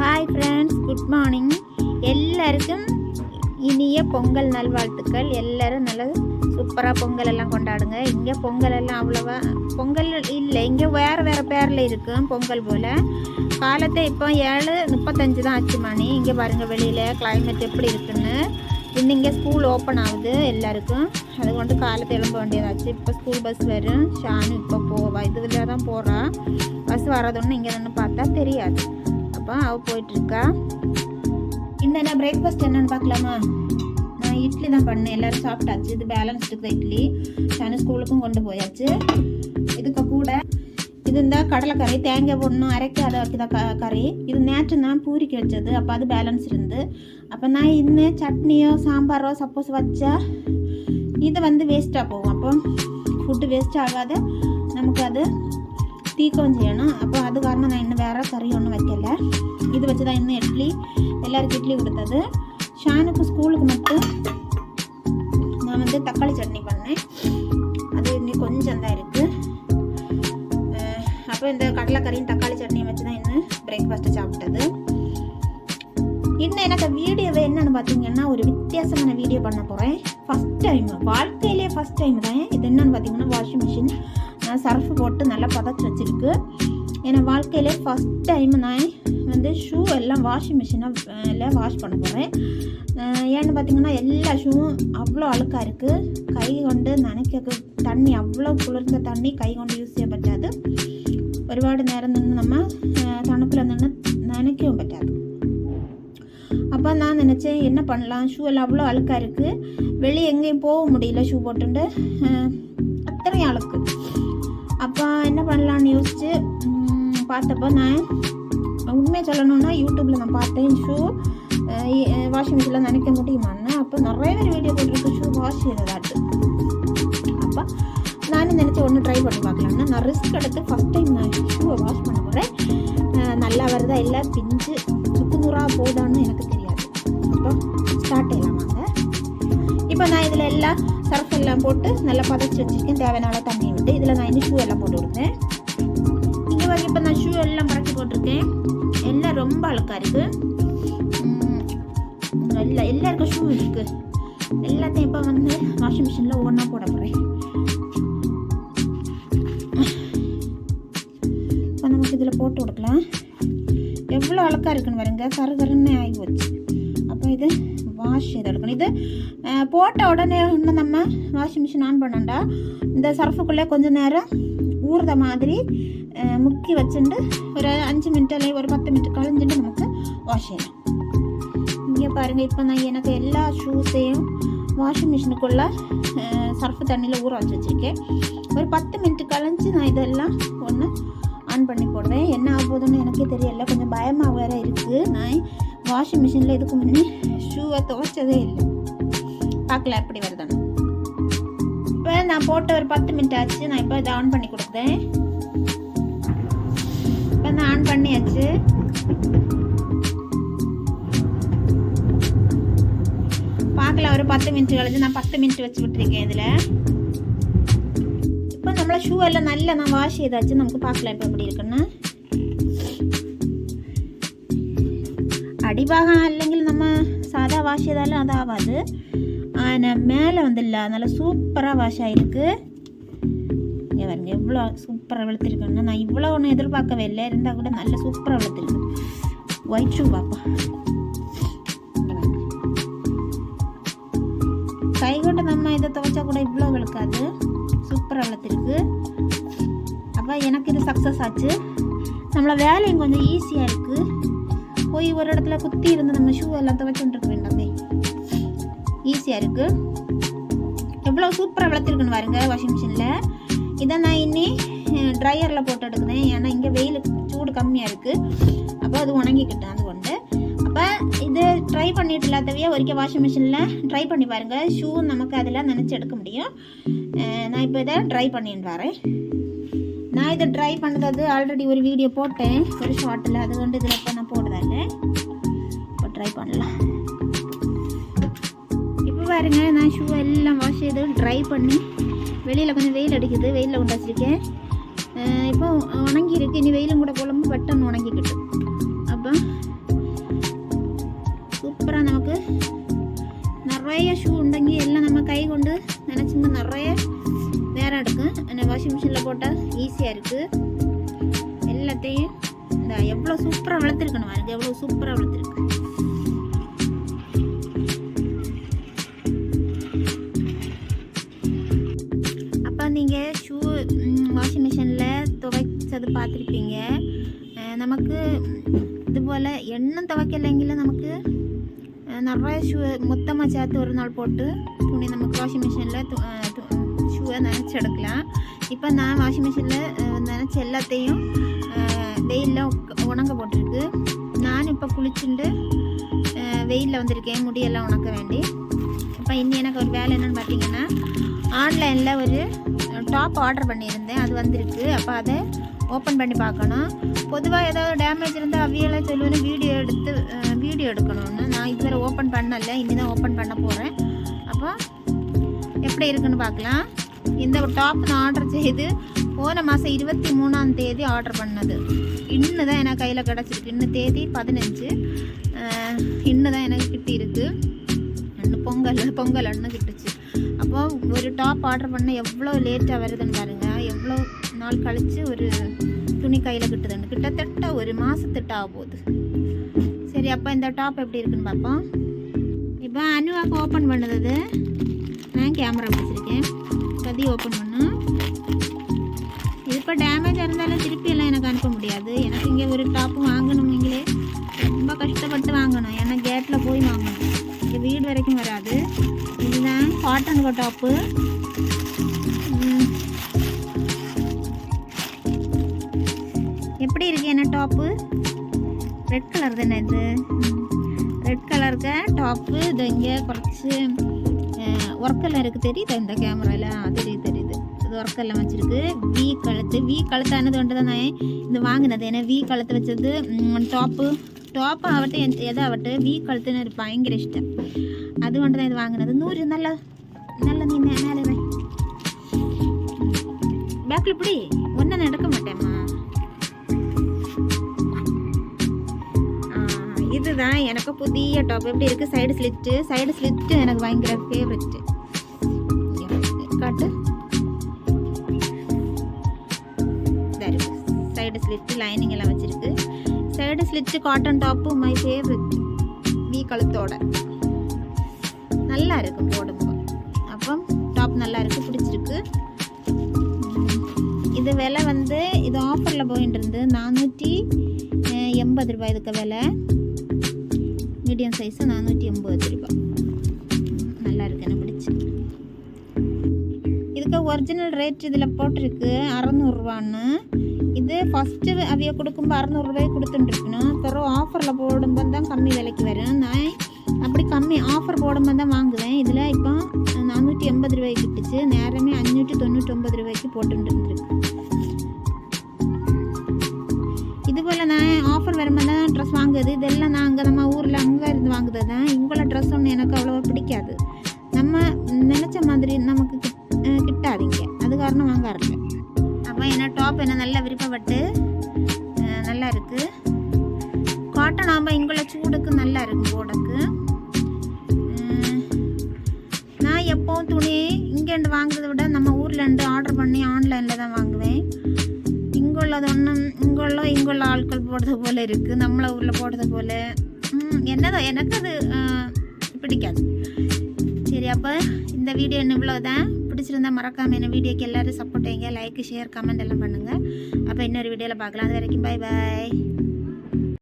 Hi friends good morning எல்லாருக்கும் இனிய பொங்கல் நல்வாழ்த்துக்கள். எல்லோரும் நல்ல சூப்பராக பொங்கல் எல்லாம் கொண்டாடுங்க. இங்கே பொங்கல் எல்லாம் அவ்வளோவா பொங்கல் இல்லை இங்கே வேறு வேறு பேரில் இருக்கும் பொங்கல் போல். காலத்தை இப்போ ஏழு முப்பத்தஞ்சு தான் ஆச்சு மணி. இங்கே பாருங்கள் வெளியில் கிளைமேட் எப்படி இருக்குன்னு. இன்னும் இங்கே ஸ்கூல் ஓப்பன் ஆகுது எல்லாருக்கும். அது கொண்டு காலத்தை எழும்ப வேண்டியதாச்சு. இப்போ ஸ்கூல் பஸ் வரும். ஷானு இப்போ போவா. இதுவில் தான் போகிறா பஸ் வர்றதுன்னு இங்கே நின்று பார்த்தா தெரியாது. அப்போ அவள் போயிட்டுருக்கா. இன்னும் என்ன பிரேக்ஃபாஸ்ட் என்னன்னு பார்க்கலாமா? நான் இட்லி தான் பண்ணேன். எல்லோரும் சாப்பிட்டாச்சு. இது பேலன்ஸ் இருக்குது இட்லி. சனி ஸ்கூலுக்கும் கொண்டு போயாச்சு. இதுக்கு கூட இது இருந்தால் கடலைக்கறி தேங்காய் போடணும். அரைக்காத வைக்கிதான் க கறி. இது நேற்று நான் பூரிக்கு வச்சது. அப்போ அது பேலன்ஸ் இருந்து. அப்போ நான் இன்னும் சட்னியோ சாம்பாரோ சப்போஸ் வச்சா இது வந்து வேஸ்ட்டாக போகும். அப்போ ஃபுட்டு வேஸ்ட் ஆகாத. நமக்கு அது தீக்கவும் செய்யணும் அப்போ அது காரணம் நான் இன்னும் வேறு கறி ஒன்றும் வைக்கல. இது வச்சு தான் இன்னும் இட்லி எல்லாருக்கும் இட்லி கொடுத்தது. ஷானுக்கு ஸ்கூலுக்கு மட்டும் நான் வந்து தக்காளி சட்னி பண்ணேன். அது இன்னும் கொஞ்சம் தான் இருக்குது அப்போ இந்த கடலைக்கறியும் தக்காளி சட்னியும் வச்சு தான் இன்னும் பிரேக்ஃபாஸ்ட்டு சாப்பிட்டது. இன்னும் எனக்கு வீடியோவை என்னென்னு பார்த்தீங்கன்னா ஒரு வித்தியாசமான வீடியோ பண்ண போகிறேன் ஃபஸ்ட் டைம் வாழ்க்கையிலே ஃபஸ்ட் டைம் தான். இது என்னென்னு பார்த்தீங்கன்னா வாஷிங் மிஷின் நான் சர்ஃப் போட்டு நல்லா பதச்சு வச்சுருக்கு. ஏன்னா வாழ்க்கையிலே ஃபஸ்ட் டைம் நான் வந்து ஷூ எல்லாம் வாஷிங் மிஷினில் வாஷ் பண்ண போகிறேன் ஏன்னு பார்த்தீங்கன்னா எல்லா ஷூவும் அவ்வளோ அழுக்காக இருக்குது கை கொண்டு நினைக்க தண்ணி அவ்வளோ குளிர்ந்த தண்ணி கை கொண்டு யூஸ் செய்ய பற்றாது. ஒருபாடு நேரம் நின்று நம்ம தணுப்பில் நின்று നനയ്ക്கவும் പറ്റാது அப்போ நான் நினச்சேன் என்ன பண்ணலாம் ஷூ எல்லாம் அவ்வளோ அழுக்காக இருக்குது வெளியே எங்கேயும் போக முடியல ஷூ போட்டுட்டு அத்தனை அழுக்கு அப்போ என்ன பண்ணலான்னு யோசிச்சு பார்த்தப்போ நான் உண்மையை சொல்லணும்னா யூடியூப்பில் நான் பார்த்தேன். ஷூ வாஷிங் மிஷினில் நினைக்க முடியுமான்னு அப்போ நிறைய பேர் வீடியோ போட்டிருக்கு. ஷூ வாஷ் செய்ததாட்டு அப்போ நானும் நினச்சி ஒன்று ட்ரை பண்ணி பார்க்கலாம்னா. நான் ரிஸ்க் எடுத்து ஃபஸ்ட் டைம் நான் ஷூவை வாஷ் பண்ண போகிறேன் நல்லா வருதா இல்லை பிஞ்சு சுக்கு நூறாக போதான்னு எனக்கு தெரியாது. அப்போ இதில் எல்லாம் சர்ஃப் எல்லாம் போட்டு நல்லா பதச்சி வச்சுருக்கேன். தேவையான தண்ணி விட்டு. இதில் நான் இன்னும் ஷூ எல்லாம் போட்டு கொடுத்தேன் இங்கே வரைக்கும் இப்போ நான் ஷூ எல்லாம் பறக்கி போட்டிருக்கேன். எல்லாம் ரொம்ப அழுக்காக இருக்குது எல்லா எல்லாருக்கும் ஷூ இருக்குது எல்லாத்தையும் இப்போ வந்து வாஷிங் மிஷினில் ஒன்றா போட போகிறேன் இப்போ நமக்கு இதில் போட்டு கொடுக்கலாம். எவ்வளோ அழுக்காக இருக்குன்னு பாருங்க. கரு கருன்னு ஆகி போச்சு. அப்போ இது வாஷ் செய்து எடுக்கணும் இது போட்ட உடனே இன்னும் நம்ம வாஷிங் மிஷின் ஆன் பண்ணண்டா இந்த சர்ஃபுக்குள்ளே கொஞ்சம் நேரம் ஊறுத மாதிரி முக்கி வச்சுட்டு ஒரு அஞ்சு மினிட் இல்லை ஒரு பத்து மினிட் கழிஞ்சுட்டு நமக்கு வாஷ் செய்யலாம் இங்கே பாருங்கள் இப்போ நான் எனக்கு எல்லா ஷூஸையும் வாஷிங் மிஷினுக்குள்ளே சர்ஃப் தண்ணியில் ஊற வச்சு வச்சுருக்கேன். ஒரு பத்து மினிட் கழிஞ்சு நான் இதெல்லாம் ஒன்று ஆன் பண்ணி போடுவேன். என்ன ஆகுதுன்னு எனக்கே தெரியல. கொஞ்சம் பயமாக வேறு இருக்குது நான் வாஷிங் மிஷினில் இதுக்கு முன்னே ஷூவை துவைச்சதே இல்லை. பார்க்கல எப்படி வருதுன்னு. இப்போ நான் போட்ட ஒரு பத்து மினிட் ஆச்சு. நான் இப்போ இதை ஆன் பண்ணி கொடுத்தேன் இப்போ நான் ஆன் பண்ணியாச்சு. பார்க்கல ஒரு பத்து மினிட் கழிச்சு நான் பத்து மினிட் வச்சு விட்டுருக்கேன் இதில். இப்போ நம்மளை ஷூ எல்லாம் நல்லா நான் வாஷ் செய்தாச்சு. நமக்கு பார்க்கல இப்போ எப்படி இருக்குன்னு. அடிபாகம் അല്ലെങ്കിൽ நம்ம சாதா வாஷ் செய்தாலும் அதாகாது ஆனால் மேலே வந்துல்ல நல்லா சூப்பராக வாஷ் ஆகிருக்கு இங்கே பாருங்க எவ்வளோ சூப்பராக வெளுத்திருக்குன்னு நான் இவ்வளோ ஒன்றும் எதிர்பார்க்கவே இல்லை இருந்தால் கூட நல்ல சூப்பராக வெளுத்திருக்கு ஒயிட் ஷூ பாப்பா இங்க பாருங்க. கை கொண்டு நம்ம இதை துவைச்சா கூட இவ்வளோ வெளுக்காது சூப்பராக வளர்த்துருக்கு அப்போ எனக்கு இது சக்ஸஸ் ஆச்சு நம்மளை வேலையும் கொஞ்சம் ஈஸியாக இருக்குது போய் ஒரு இடத்துல குத்தி இருந்து நம்ம ஷூ எல்லாம் துவைச்சுட்டு இருக்க வேண்டாமே. ஈஸியாக இருக்குது எவ்வளோ சூப்பராக வளர்த்துருக்குன்னு பாருங்க வாஷிங் மிஷினில் இதை நான் இன்னி ட்ரையரில் போட்டு எடுக்கிறேன். ஏன்னா இங்கே வெயில் சூடு கம்மியாக இருக்குது அப்போ அது உணங்கிக்கிட்டேன் அது கொண்டு. அப்போ இது ட்ரை பண்ணிட்டு இல்லாதவையே ஒரிக்க வாஷிங் மிஷினில் ட்ரை பண்ணி பாருங்கள் ஷூ நமக்கு அதில் நினச்சி எடுக்க முடியும். நான் இப்போ இதை ட்ரை பண்ணிட்டு வரேன். நான் இதை ட்ரை பண்ணது ஆல்ரெடி ஒரு வீடியோ போட்டேன். ஒரு ஷார்ட்டில் அது கொண்டு இதில் இப்போ நான் போடுறேன் இப்போ ட்ரை பண்ணலாம். இப்போ பாருங்க நான் ஷூ எல்லாம் வாஷ் செய்து ட்ரை பண்ணி வெளியில் கொஞ்சம் வெயில் அடிக்குது. வெயிலில் கொண்டு வச்சுருக்கேன் இப்போ உணங்கி இருக்கு இனி வெயிலும் கூட போலமும் பட்டன் உணங்கிக்கிட்டு. அப்போ சூப்பராக நமக்கு நிறைய ஷூ உண்டங்கி எல்லாம் நம்ம கை கொண்டு நினச்சிங்க நிறைய வாஷிங் மிஷினில் போட்டால் ஈஸியாக இருக்குது எல்லாத்தையும் இந்த எவ்வளோ சூப்பராக வளர்த்துருக்கணும் பாருங்க. எவ்வளோ சூப்பராக வளர்த்துருக்கு. அப்போ நீங்கள் ஷூ வாஷிங் மிஷினில் துவைச்சது பார்த்துருப்பீங்க. நமக்கு இது போல் எண்ணெய் துவைக்கலைங்கில நமக்கு? நிறைய ஷூ மொத்தமாக சேர்த்து ஒரு நாள் போட்டு துணி நமக்கு வாஷிங் மிஷினில் ஈஸியாக நினச்சி எடுக்கலாம். இப்போ நான் வாஷிங் மிஷினில் நினச்ச எல்லாத்தையும் வெயிலில் உணங்க போட்டிருக்கு. நான் இப்போ குளிச்சுட்டு வெயிலில் வந்திருக்கேன். முடியெல்லாம் உணக்க வேண்டி. இப்போ இன்னி எனக்கு ஒரு வேலை என்னென்னு பார்த்தீங்கன்னா ஆன்லைனில் ஒரு டாப் ஆர்டர் பண்ணியிருந்தேன். அது வந்திருக்கு. அப்போ அதை ஓப்பன் பண்ணி பார்க்கணும். பொதுவாக ஏதாவது டேமேஜ் இருந்தால் அவியெல்லாம் சொல்லுவேன் வீடியோ எடுத்து வீடியோ எடுக்கணும்னு. நான் இதுவரை ஓப்பன் பண்ணலை. இனி தான் ஓப்பன் பண்ண போகிறேன் அப்போ எப்படி இருக்குன்னு பார்க்கலாம். இந்த டாப் நான் ஆர்டர் செய்து போன மாதம் இருபத்தி மூணாம் தேதி ஆர்டர் பண்ணது. இன்னும் தான் எனக்கு கையில் கிடச்சிருக்கு. இன்னும் தேதி பதினஞ்சு. இன்னும் தான் எனக்கு கிட்டியிருக்கு. இன்னும் பொங்கல் பொங்கல் அண்ணன் கிட்டுச்சு. அப்போ ஒரு டாப் ஆர்டர் பண்ண எவ்வளோ லேட்டாக வருதுன்னு பாருங்க. எவ்வளோ நாள் கழித்து ஒரு துணி கையில் கிட்டுதுன்னு. கிட்டத்தட்ட ஒரு மாதத்துட்டு ஆக போகுது. சரி அப்போ இந்த டாப் எப்படி இருக்குன்னு பார்ப்போம். இப்போ அனுவாக்கு ஓப்பன் பண்ணது நான் கேமரா பிடிச்சிருக்கேன். எல்லாத்தையும் ஓப்பன் பண்ணும். இது இப்போ டேமேஜாக இருந்தாலும் திருப்பி எல்லாம் எனக்கு அனுப்ப முடியாது. எனக்கு இங்கே ஒரு டாப்பு வாங்கணும் நீங்களே. ரொம்ப கஷ்டப்பட்டு வாங்கணும். ஏன்னா கேட்டில் போய் வாங்கணும். இங்கே வீடு வரைக்கும் வராது. இதுதான் காட்டன் டாப்பு எப்படி இருக்கு என்ன டாப்பு ரெட் கலர் தானே இது? ரெட் கலருக்கு டாப்பு இது இங்கே குறைச்சி ஒர்க்கெல்லாம் இருக்குது தெரியுது இந்த கேமராவில் அது தெரியுது இது ஒர்க்கெல்லாம் வச்சுருக்கு. வி கழுத்து வி கழுத்தானது வந்து தான் நான் இது வாங்கினது. ஏன்னா வி கழுத்து வச்சது டாப்பு டாப்பு ஆகட்டும் எந்த- எதாகட்டும் வி கழுத்துன்னு பயங்கர இஷ்டம். அது கொண்டு தான் இது வாங்கினது. நூறு நல்ல நல்ல நீ மே- மேலே பேக்கில் இப்படி ஒன்றும் நடக்க மாட்டேம்மா. ஆ, இதுதான் எனக்கு புதிய டாப் எப்படி இருக்குது சைடு ஸ்லிட்டு சைடு ஸ்லிட்டு எனக்கு பயங்கர ஃபேவரெட்டு காட்டு. ஸ்லிட்டு லைனிங் எல்லாம் வச்சுருக்கு. Side slit cotton top my favourite V கழுத்தோட. நல்லா இருக்கும் போடும்போது அப்போ டாப் நல்லா இருக்குது பிடிச்சிருக்கு. இது விலை வந்து இது ஆஃபரில் போயின்னு இருந்து நானூற்றி எண்பது ரூபாய் இதுக்கு விலை. மீடியம் சைஸு நானூற்றி எண்பது ரூபாய். நல்லா இருக்கு எனக்கு பிடிச்சி. இதுக்கு ஒரிஜினல் ரேட் இதில் போட்டிருக்கு அறநூறுவான்னு இது ஃபஸ்ட்டு அவைய கொடுக்கும்போது அறநூறுபாய்க்கு கொடுத்துட்டுருக்கணும் பிறகு ஆஃபரில் போடும்போது தான் கம்மி விலைக்கு வரும். நான் அப்படி கம்மி ஆஃபர் போடும்போது தான் வாங்குவேன். இதில் இப்போ நானூற்றி எண்பது ரூபாய்க்கு கிட்டுச்சு. நேரமே அஞ்சூற்றி தொண்ணூற்றி ரூபாய்க்கு போட்டுருந்துருக்கு இதுபோல் இது போல் நான் ஆஃபர் வரும்போது தான் ட்ரெஸ் வாங்குது இதெல்லாம் நான் அங்கே நம்ம ஊரில் அங்கே இருந்து வாங்குறது தான். இவங்கள ட்ரெஸ் ஒன்று எனக்கு அவ்வளோவா பிடிக்காது. நம்ம நினச்ச மாதிரி நமக்கு கிட்- கிட்டாதீங்க. அது காரணம் வாங்காருங்க அப்போ என்ன டாப் என்ன நல்லா விருப்பப்பட்டு நல்லா இருக்குது காட்டன் ஆம்பா இங்குள்ள சூடுக்கு நல்லா இருக்கு போடக்கு. நான் எப்போவும் துணி இங்கேருந்து வாங்குறதை விட நம்ம ஊர்லேருந்து ஆர்டர் பண்ணி ஆன்லைனில் தான் வாங்குவேன். இங்குள்ளது ஒன்றும் இங்குள்ள இங்குள்ள ஆட்கள் போடுறது போல் இருக்குது நம்மளை ஊரில் போடுறது போல். என்னதான் எனக்கு அது பிடிக்காது. சரி அப்போ இந்த வீடியோ என்ன இவ்வளோதான் பிடிச்சிருந்தா மறக்காமல் என்ன வீடியோக்கு எல்லோரும் சப்போர்ட் வைங்க லைக் ஷேர் கமெண்ட் எல்லாம் பண்ணுங்கள் அப்போ இன்னொரு வீடியோவில் பார்க்கலாம். அது வரைக்கும் பை பாய்